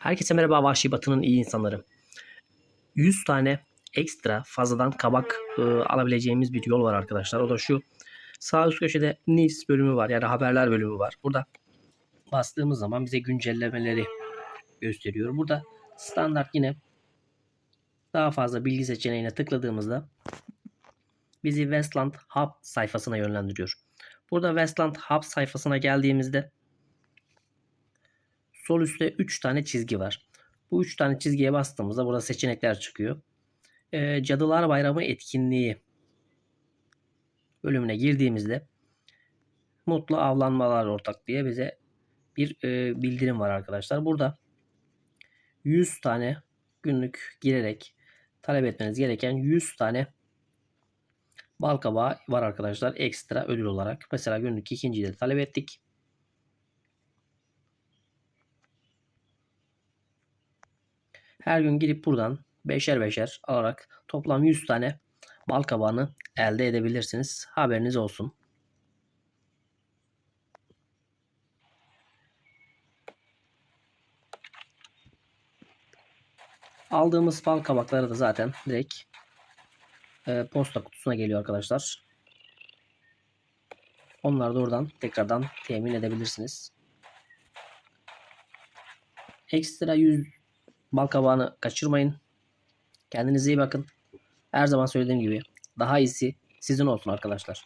Herkese merhaba Vahşi Batı'nın iyi insanları. 100 tane ekstra fazladan kabak e, alabileceğimiz bir yol var arkadaşlar. O da şu. Sağ üst köşede news bölümü var. Yani haberler bölümü var. Burada bastığımız zaman bize güncellemeleri gösteriyor. Burada standart yine daha fazla bilgi seçeneğine tıkladığımızda bizi Westland Hub sayfasına yönlendiriyor. Burada Westland Hub sayfasına geldiğimizde sol üstte 3 tane çizgi var. Bu 3 tane çizgiye bastığımızda burada seçenekler çıkıyor. Ee, Cadılar Bayramı etkinliği bölümüne girdiğimizde mutlu avlanmalar ortak diye bize bir e, bildirim var arkadaşlar. Burada 100 tane günlük girerek talep etmeniz gereken 100 tane bal kabağı var arkadaşlar ekstra ödül olarak. Mesela günlük ikinciyi de talep ettik. Her gün girip buradan beşer beşer alarak toplam 100 tane bal kabağını elde edebilirsiniz. Haberiniz olsun. Aldığımız bal kabakları da zaten direkt e, posta kutusuna geliyor arkadaşlar. Onları da oradan tekrardan temin edebilirsiniz. Ekstra 100 bal kabağını kaçırmayın. Kendinize iyi bakın. Her zaman söylediğim gibi daha iyisi sizin olsun arkadaşlar.